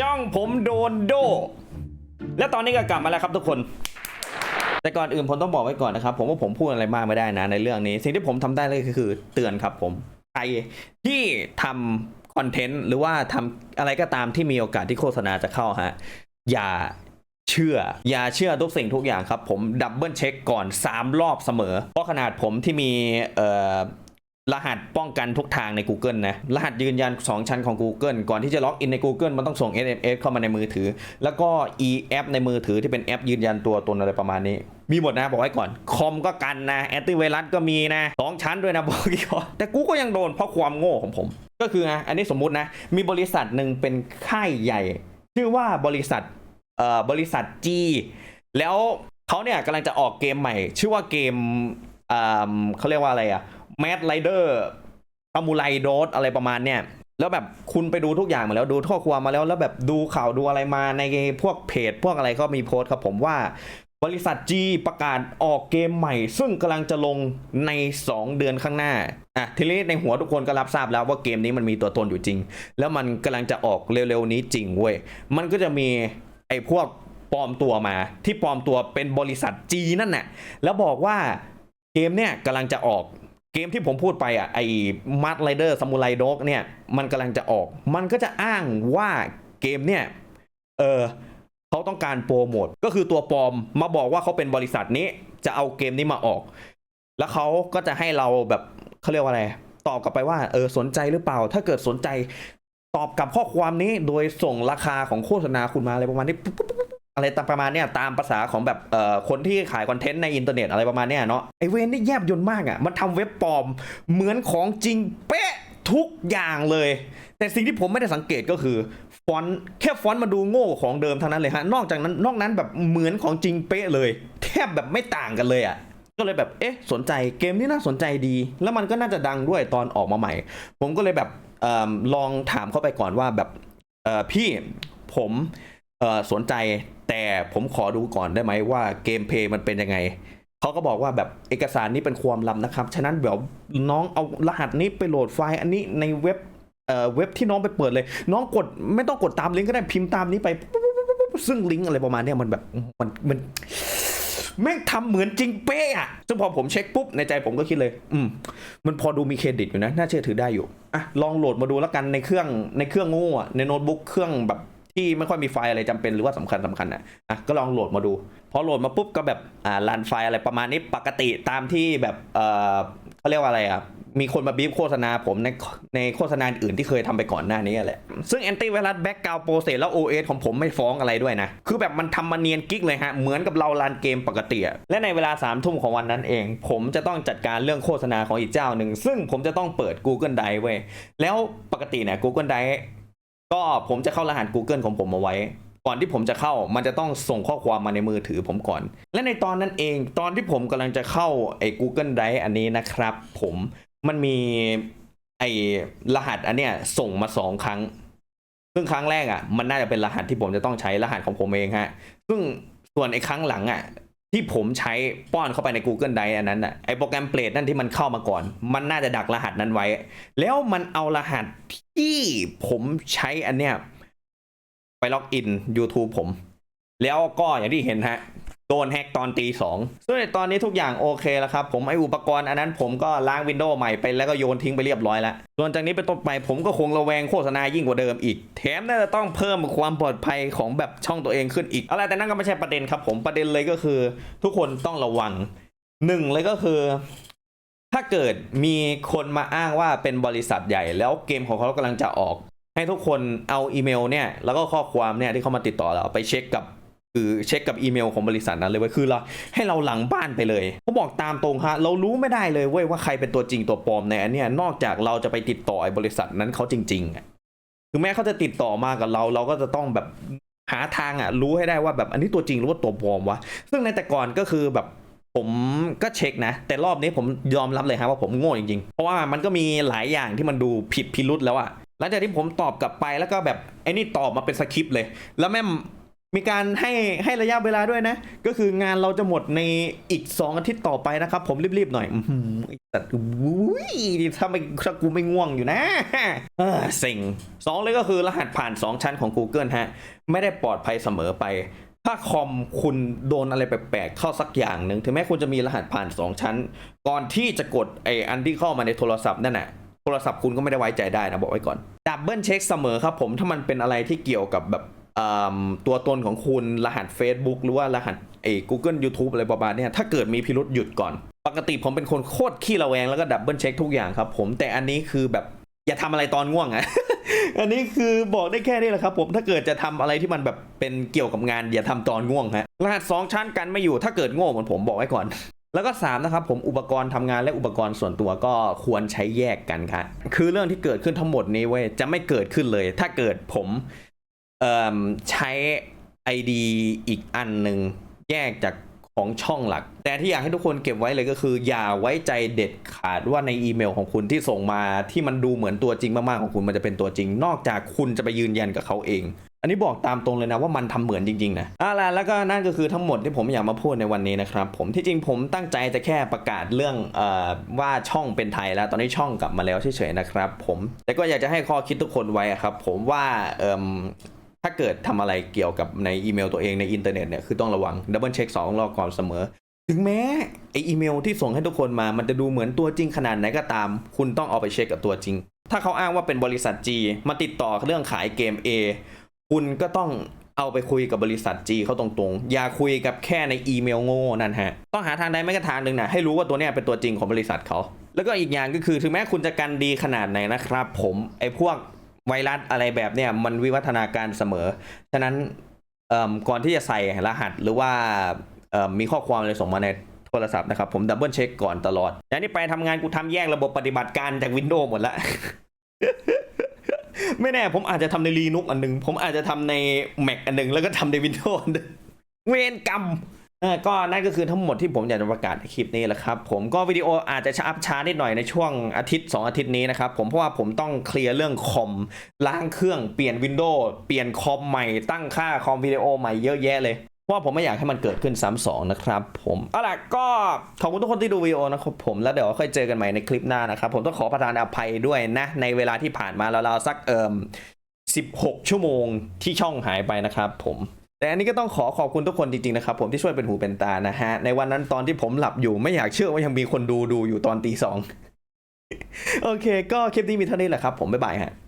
จ้องผมโดนโด และตอนนี้ก็กลับมาแล้วครับทุกคน แต่ก่อนอื่นผมต้องบอกไว้ก่อนนะครับ ผมว่าผมพูดอะไรมากไม่ได้นะในเรื่องนี้ สิ่งที่ผมทำได้เลยก็คือเตือนครับผมใครที่ทำคอนเทนต์หรือว่าทำอะไรก็ตามที่มีโอกาสที่โฆษณาจะเข้าฮะ อย่าเชื่อ อย่าเชื่อทุกสิ่งทุกอย่างครับ ผมดับเบิลเช็คก่อน 3 รอบเสมอ เพราะขนาดผมที่มีเอ่อ รหัสป้องกันทุกทางใน Google นะ รหัสยืนยัน 2 ชั้นของ Google ก่อนที่จะล็อกอินใน Google มันต้องส่ง SMS เข้ามาในมือถือ แล้วก็ e app ในมือถือที่เป็นแอปยืนยันตัวตนอะไรประมาณนี้ มีหมดนะ บอกไว้ก่อน คอมก็กันนะแอนตี้ไวรัสก็มีนะสองชั้นด้วยนะบอกกี่อนแต่กูก็ยังโดนเพราะความโง่ของผม ก็คือนะอันนี้สมมุตินะ มีบริษัทหนึ่งเป็นค่ายใหญ่ ชื่อว่าบริษัทเอ่อบริษัท G แล้วเขาเนี่ยกำลังจะออกเกมใหม่ ชื่อว่าเกมอ่าเขาเรียกว่าอะไรอะ แมดไรเดอร์ซามูไรโดสอะไรประมาณเนี่ยแล้วแบบคุณไปดูทุกอย่างมาแล้วดูข้อความมาแล้ว แล้วแบบดูข่าวดูอะไรมาในพวกเพจ พวกอะไรก็มีโพสต์ครับผมว่า บริษัท G ประกาศออกเกมใหม่ ซึ่งกำลังจะลงใน 2 เดือนข้างหน้าอะทีนี้ในหัวทุกคนก็รับทราบแล้วว่าเกมนี้มันมีตัวตนอยู่จริง แล้วมันกำลังจะออกเร็วๆนี้จริงเว้ยมันก็จะมีไอ้พวกปลอมตัวมา ที่ปลอมตัวเป็นบริษัท G นั่นน่ะแล้วบอกว่าเกมเนี่ยกำลังจะออก กมที่ผมพูดไปอะไอ้มาร์ r ไรเดอร์ซามูไรด็อกเนี่ยมันกำลังจะออก มันก็จะอ้างว่าเกมเนี่ยเออเขาต้องการโปรโมทก็คือตัวปลอมมาบอกว่าเขาเป็นบริษัทนี้จะเอาเกมนี้มาออก แล้วเขาก็จะให้เราแบบเขาเรียกว่าอะไร ตอบกลับไปว่าเออสนใจหรือเปล่า ถ้าเกิดสนใจตอบกลับข้อความนี้โดยส่งราคาของโฆษณาคุณมาอะไรประมาณนี้ปุ๊บปุ๊บปุ๊บ อะไรตามประมาณเนี้ยตามภาษาของแบบเอ่อคนที่ขายคอนเทนต์ในอินเทอร์เน็ตอะไรประมาณเนี้ยเนาะไอเวนนี่แยบยนต์มากอะ่ะมันทำเว็บปลอมเหมือนของจริงเป๊ะทุกอย่างเลย แต่สิ่งที่ผมไม่ได้สังเกตก็คือฟอนต์แค่ฟอนต์มาดูโง่ของเดิมเท่านั้นเลยฮะนอกจากนั้นนอกนั้นแบบเหมือนของจริงเป๊ะเลย แทบแบบไม่ต่างกันเลยอะ่ะก็เลยแบบเอ๊ะสนใจเกมนี้น่าสนใจดี แล้วมันก็น่าจะดังด้วยตอนออกมาใหม่ ผมก็เลยแบบออลองถามเข้าไปก่อนว่าแบบพี่ผมสนใจ แต่ผมขอดูก่อนได้ไหมว่าเกมเพย์มันเป็นยังไงเขาก็บอกว่าแบบเอกสารนี้เป็นความลับนะครับ ฉะนั้นเดี๋ยวน้องเอารหัสนี้ไปโหลดไฟล์อันนี้ในเว็บเอ่อเว็บที่น้องไปเปิดเลย น้องกดไม่ต้องกดตามลิงก์ก็ได้พิมพ์ตามนี้ไปซึ่งลิงก์อะไรประมาณนี้มันแบบมันมันแม่งทำเหมือนจริงเป๊ะอะซึ่งพอผมเช็คปุ๊บในใจผมก็คิดเลย อืม มันพอดูมีเครดิตอยู่นะ น่าเชื่อถือได้อยู่ อะ ลองโหลดมาดูแล้วกันในเครื่องในเครื่องโง่อะในโน้ตบุ๊กเครื่องแบบ ที่ไม่ค่อยมีไฟล์อะไรจำเป็นหรือว่าสำคัญสำคัญอะอะก็ลองโหลดมาดู พอโหลดมาปุ๊บก็แบบอ่ารันไฟล์อะไรประมาณนี้ปกติตามที่แบบเออเขาเรียกว่าอะไรอะมีคนมาบีบโฆษณาผมในในโฆษณาอื่นที่เคยทำไปก่อนหน้านี้แหละ ซึ่งแอนตี้ไวรัสแบ็กกราวโปรเซสแล้ว OS ของผมไม่ฟ้องอะไรด้วยนะ คือแบบมันทำมาเนียนกิ๊กเลยฮะ เหมือนกับเรารันเกมปกติ และในเวลา3ามทุ่มของวันนั้นเอง ผมจะต้องจัดการเรื่องโฆษณาของอีกเจ้าหนึ่ง ซึ่งผมจะต้องเปิด Google Drive เว้ยแล้วปกติเนี่ย Google Drive ก็ผมจะเข้ารหัส Google ของผมเอาไว้ ก่อนที่ผมจะเข้ามันจะต้องส่งข้อความมาในมือถือผมก่อน และในตอนนั้นเองตอนที่ผมกำลังจะเข้าไอ้ Google Drive อันนี้นะครับ ผมมันมีไอ้รหัสอันเนี้ยส่งมาสองครั้ง ซึ่งครั้งแรกอะ มันน่าจะเป็นรหัสที่ผมจะต้องใช้รหัสของผมเองฮะ ซึ่งส่วนไอ้ครั้งหลังอะ ที่ผมใช้ป้อนเข้าไปใน Google Drive อันนั้นอะไอโปรแกรมเปลดนั่นที่มันเข้ามาก่อน มันน่าจะดักรหัสนั้นไว้ แล้วมันเอารหัสที่ผมใช้อันเนี้ยไปล็อกอิน YouTube ผม แล้วก็อย่างที่เห็นฮะ โดนแฮกตอนตีสองซึ่งในตอนนี้ทุกอย่างโอเคแล้วครับ ผมไออุปกรณ์อันนั้นผมก็ล้างวินโดว์ใหม่ไปแล้วก็โยนทิ้งไปเรียบร้อยแล้ว ส่วนจากนี้เป็นต้นไปผมก็คงระแวงโฆษณายิ่งกว่าเดิมอีก แถมน่าจะต้องเพิ่มความปลอดภัยของแบบช่องตัวเองขึ้นอีก อะไรแต่นั่นก็ไม่ใช่ประเด็นครับ ผมประเด็นเลยก็คือ ทุกคนต้องระวังหนึ่งเลยก็คือ ถ้าเกิดมีคนมาอ้างว่าเป็นบริษัทใหญ่ แล้วเกมของเขากำลังจะออก ให้ทุกคนเอาอีเมลเนี่ยแล้วก็ข้อความเนี่ยที่เขามาติดต่อเราไปเช็คกับ คือเช็คกับอีเมลของบริษัทนั้นเลยเว้ยคือเราให้เราหลังบ้านไปเลยผมบอกตามตรงฮะเรารู้ไม่ได้เลยเว้ยว่าใครเป็นตัวจริงตัวปลอมในอันเนี้ยนอกจากเราจะไปติดต่อไอ้บริษัทนั้นเขาจริงๆอะคือแม้เขาจะติดต่อมากับเรา เราก็จะต้องแบบหาทางอะรู้ให้ได้ว่าแบบอันนี้ตัวจริงหรือว่าตัวปลอมวะซึ่งในแต่ก่อนก็คือแบบผมก็เช็คนะ แต่รอบนี้ผมยอมรับเลยฮะว่าผมโง่จริงๆ เพราะว่ามันก็มีหลายอย่างที่มันดูผิดพิรุษแล้วอะหลังจากที่ผมตอบกลับไปแล้วก็แบบไอ้นี่ตอบมาเป็นสคริปต์เลย แล้วแม่ มีการให้ให้ระยะเวลาด้วยนะ ก็คืองานเราจะหมดในอีก 2 อาทิตย์ต่อไปนะครับ ผมรีบๆหน่อยอื้อหือไอ้สัตว์อุ้ยถ้าไม่ถ้ากูไม่ง่วงอยู่นะเออเซ็งสองเลยก็คือรหัสผ่าน 2 ชั้นของ Google ฮะ ไม่ได้ปลอดภัยเสมอไป ถ้าคอมคุณโดนอะไรแปลกๆเข้าสักอย่างหนึ่งถึงแม้คุณจะมีรหัสผ่าน 2 ชั้น ก่อนที่จะกดไออันที่เข้ามาในโทรศัพท์นั่นน่ะโทรศัพท์คุณก็ไม่ได้ไว้ใจได้นะบอกไว้ก่อนดับเบิลเช็คเสมอครับผมถ้ามันเป็นอะไรที่เกี่ยวกับแบบ ตัวตนของคุณรหัส Facebook หรือว่ารหัสไอ้ Google YouTube อะไรประมาณเนี้ยถ้าเกิดมีพิรุษหยุดก่อน ปกติผมเป็นคนโคตรขี้ระแวงแล้วก็ดับเบิลเช็คทุกอย่างครับผมแต่อันนี้คือแบบอย่าทำอะไรตอนง่วงอะอันนี้คือบอกได้แค่นี้แหละครับ ผมถ้าเกิดจะทำอะไรที่มันแบบเป็นเกี่ยวกับงาน อย่าทำตอนง่วงฮะรหัสสองชั้นกันไม่อยู่ถ้าเกิดโง่เหมือนผมบอกไว้ก่อน แล้วก็ 3 นะครับผมอุปกรณ์ทำงานและอุปกรณ์ส่วนตัวก็ควรใช้แยกกันครับคือเรื่องที่เกิดขึ้นทั้งหมดนี้เว้ยจะไม่เกิดขึ้นเลย ถ้าเกิดผม เอ่มใช้ ID อีกอันหนึ่งแยกจากของช่องหลัก แต่ที่อยากให้ทุกคนเก็บไว้เลยก็คือ อย่าไว้ใจเด็ดขาดว่าในอีเมลของคุณที่ส่งมาที่มันดูเหมือนตัวจริงมากๆของคุณมันจะเป็นตัวจริง นอกจากคุณจะไปยืนยันกับเขาเอง อันนี้บอกตามตรงเลยนะว่ามันทำเหมือนจริงๆนะอาล่ะแล้วก็นั่นก็คือทั้งหมดที่ผมอยากมาพูดในวันนี้นะครับผมที่จริงผมตั้งใจจะแค่ประกาศเรื่องเอ่อว่าช่องเป็นไทยแล้วตอนนี้ช่องกลับมาแล้วเฉยๆนะครับ ผมแต่ก็อยากจะให้ข้อคิดทุกคนไว้ครับผมว่าเอ่ม ถ้าเกิดทำอะไรเกี่ยวกับในอีเมลตัวเองในอินเทอร์เน็ตเนี่ยคือต้องระวังดับเบิลเช็คสองรอบก่อนเสมอ ถึงแม้ไออีเมลที่ส่งให้ทุกคนมามันจะดูเหมือนตัวจริงขนาดไหนก็ตาม คุณต้องเอาไปเช็คกับตัวจริง ถ้าเขาอ้างว่าเป็นบริษัท G มาติดต่อเรื่องขายเกม A คุณก็ต้องเอาไปคุยกับบริษัท G เขาตรงๆ อย่าคุยกับแค่ในอีเมลโง่นั่นฮะ ต้องหาทางใดไม่ก็ทางหนึ่งนะให้รู้ว่าตัวเนี้ยเป็นตัวจริงของบริษัทเขา แล้วก็อีกอย่างก็คือถึงแม้คุณจะกันดีขนาดไหนนะครับผมไอ้พวก ไวรัสอะไรแบบเนี้ยมันวิวัฒนาการเสมอ ฉะนั้นก่อนที่จะใส่รหัสหรือว่ามีข้อความอะไรส่งมาในโทรศัพท์นะครับ ผมดับเบิลเช็คก่อนตลอดอย่างนี้ไปทำงานกูทำแยกระบบปฏิบัติการจากวินโดว์หมดละไม่แน่ผมอาจจะทำในลีนุกอันหนึงผมอาจจะทำใน Mac อันหนึงแล้วก็ทำใน Windows อันหนึ่งเวรกรรม ก็นั่นก็คือทั้งหมดที่ผมอยากจะประกาศในคลิปนี้แหละครับ ผมก็วิดีโออาจจะช้าอัพช้านิดหน่อยในช่วงอาทิตย์ 2 อาทิตย์นี้นะครับผมเพราะว่าผมต้องเคลียร์เรื่องคอมล้างเครื่องเปลี่ยนวินโดว์เปลี่ยนคอมใหม่ตั้งค่าคอมวิดีโอใหม่เยอะแยะเลยเพราะว่าผมไม่อยากให้มันเกิดขึ้นซ้ำสองนะครับผมเอาล่ะก็ขอบคุณทุกคนที่ดูวิดีโอนะครับผมแล้วเดี๋ยวค่อยเจอกันใหม่ในคลิปหน้านะครับผมต้องขอประทานอภัยด้วยนะ ในเวลาที่ผ่านมาเราๆสักเอิม16 ชั่วโมงที่ช่องหายไปนะครับผม แต่อันนี้ก็ต้องขอขอบคุณทุกคนจริงๆนะครับผมที่ช่วยเป็นหูเป็นตานะฮะ ในวันนั้นตอนที่ผมหลับอยู่ไม่อยากเชื่อว่ายังมีคนดูดูอยู่ตอนตีสองโอเค ก็คลิปนี้มีเท่านี้แหละครับ ผมบ๊ายบายฮะ